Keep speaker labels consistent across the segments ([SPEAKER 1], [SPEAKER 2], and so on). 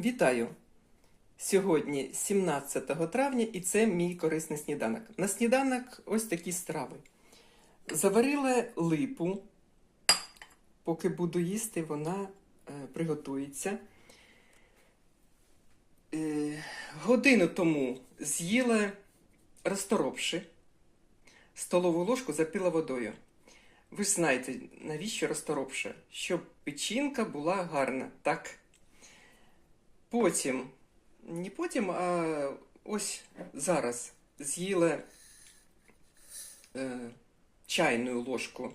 [SPEAKER 1] Вітаю! Сьогодні 17 травня і це мій корисний сніданок. На сніданок ось такі страви. Заварила липу. Поки буду їсти, вона е, приготується. Е, годину тому з'їла розторопши. Столову ложку запила водою. Ви ж знаєте, навіщо розторопше? Щоб печінка була гарна, так? Потім, не потім, а ось зараз з'їла е, чайну ложку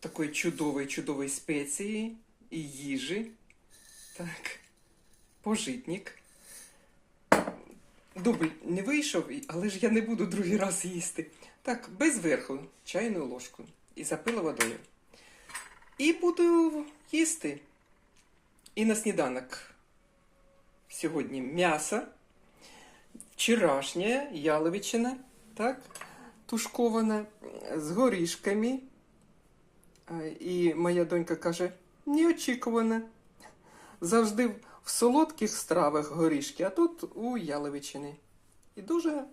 [SPEAKER 1] такої чудової, чудової спеції і їжі. Так, пожитник. Дубль не вийшов, але ж я не буду другий раз їсти. Так, без верху, чайну ложку. І запила водою. І буду їсти. І на сніданок сьогодні м'ясо, вчорашнє яловичина, так, тушкована з горішками. Е, І моя донька каже, неочікувано. Завжди в солодких стравах горішки, а тут у яловичини. І дуже,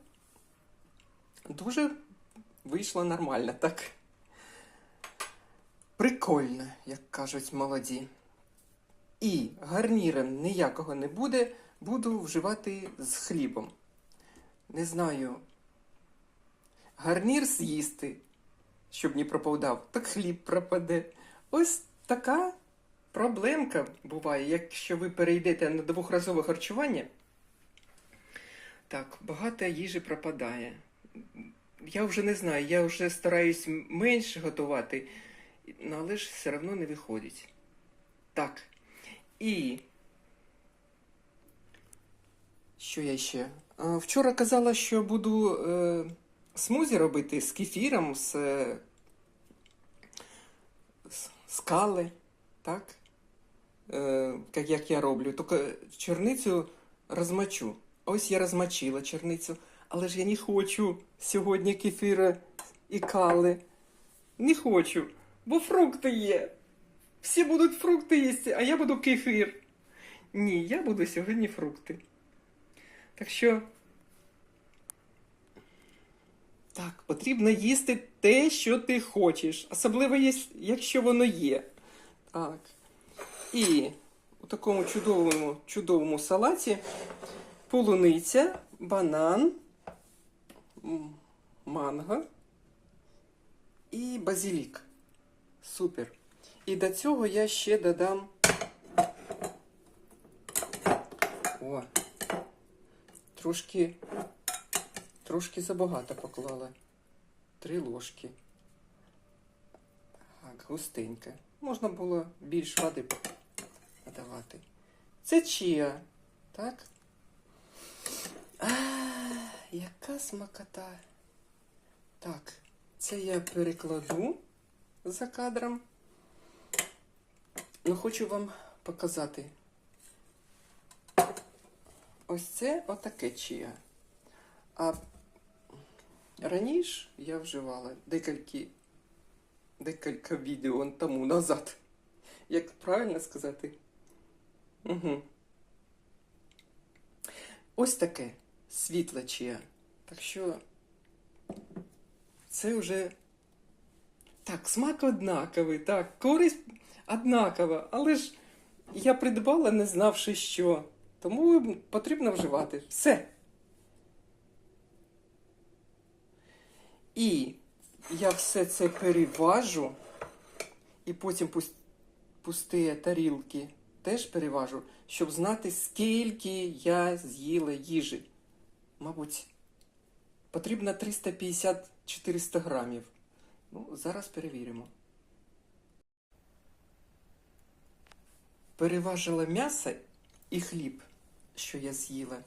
[SPEAKER 1] дуже вийшло нормально, так. Прикольно, як кажуть молоді. І гарніром ніякого не буде, буду вживати з хлібом. Не знаю. Гарнір з'їсти, щоб не пропадав, так хліб пропаде. Ось така проблемка буває, якщо ви перейдете на двохразове харчування. Так, багато їжі пропадає. Я вже не знаю, я вже стараюсь менше готувати, але ж все одно не виходить. Так. І. Що я ще? Вчора казала, що буду е, смузі робити з кефіром, з, е, з, з кали, так? Е, як я роблю. Тільки черницю розмочу. Ось я розмочила черницю, але ж я не хочу сьогодні кефіра і кали. Не хочу, бо фрукти є. Всі будуть фрукти їсти, а я буду кефір. Ні, я буду сьогодні фрукти. Так що. Так, потрібно їсти те, що ти хочеш. Особливо, якщо воно є. Так. І у такому чудовому, чудовому салаті полуниця, банан, манго і базилік. Супер. І до цього я ще додам. О, трошки, трошки забагато поклала. Три ложки. Так, густенько. Можна було більш води подавати. Це чия, так? А, яка смакота. Так, це я перекладу за кадром. Ну, хочу вам показати. Ось це отаке чия. А раніше я вживала декілька, декілька відео тому назад. Як правильно сказати? Угу. Ось таке світле чия. Так що це вже так, смак однаковий, так, користь однакова, але ж я придбала, не знавши що. Тому потрібно вживати. Все. І я все це переважу, і потім пус- пусті тарілки теж переважу, щоб знати, скільки я з'їла їжі. Мабуть, потрібно 350-400 грамів. Ну, зараз перевіримо. Переважила м'ясо і хліб, що я з'їла.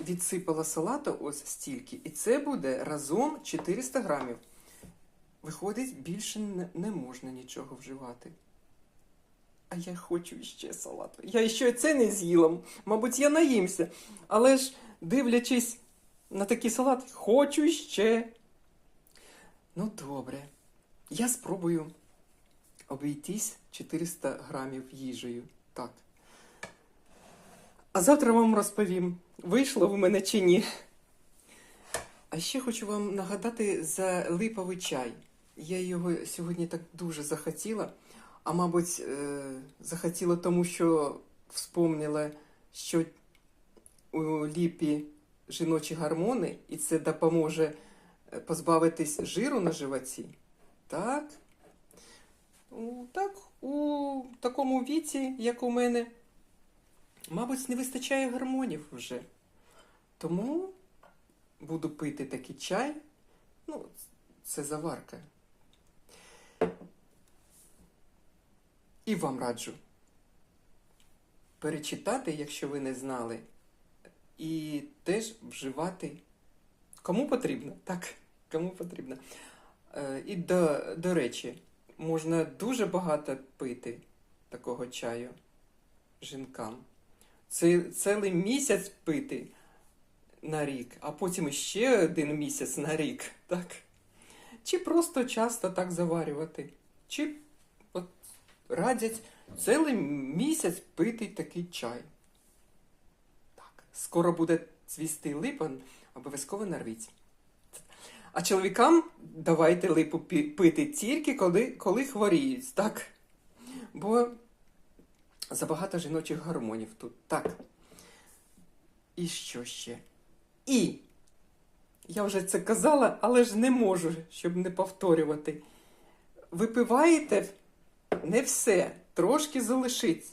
[SPEAKER 1] Відсипала салату ось стільки, і це буде разом 400 грамів. Виходить, більше не, можна нічого вживати. А я хочу ще салату. Я ще це не з'їла. Мабуть, я наїмся. Але ж, дивлячись на такий салат, хочу ще. Ну, добре. Я спробую обійтись 400 грамів їжею. Так. А завтра вам розповім, вийшло в мене чи ні. А ще хочу вам нагадати за липовий чай. Я його сьогодні так дуже захотіла, а мабуть, е, захотіла тому, що вспомнила, що у ліпі жіночі гормони, і це допоможе е, позбавитись жиру на животі. Так. Так, у такому віці, як у мене, мабуть, не вистачає гормонів вже. Тому буду пити такий чай. Ну, це заварка. І вам раджу перечитати, якщо ви не знали, і теж вживати кому потрібно. Так, кому потрібно. Е, І до, до речі, можна дуже багато пити такого чаю жінкам. Це цілий місяць пити на рік, а потім ще один місяць на рік, так? Чи просто часто так заварювати, чи от радять цілий місяць пити такий чай. Так, скоро буде цвісти липа, обов'язково нарвіть. А чоловікам давайте липу пити тільки коли, коли хворіють, так? Бо забагато жіночих гормонів тут. Так. І що ще? І. Я вже це казала, але ж не можу, щоб не повторювати. Випиваєте не все, трошки залишить.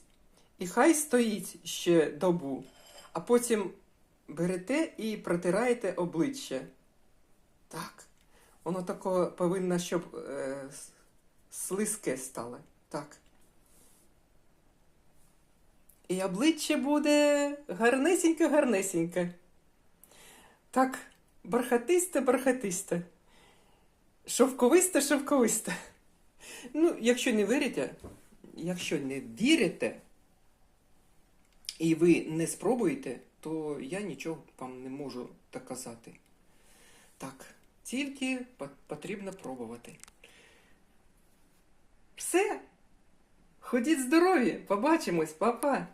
[SPEAKER 1] І хай стоїть ще добу, а потім берете і протираєте обличчя. Так. Воно тако повинно, щоб е, слизьке стало. Так. І обличчя буде гарнесеньке-гарнесеньке. Так, бархатисте-бархатисте. Шовковисте-шовковисте. Ну, якщо не вірите, якщо не вірите, і ви не спробуєте, то я нічого вам не можу доказати. Так, тільки потрібно пробувати. Все. Ходіть здорові, побачимось, па-па.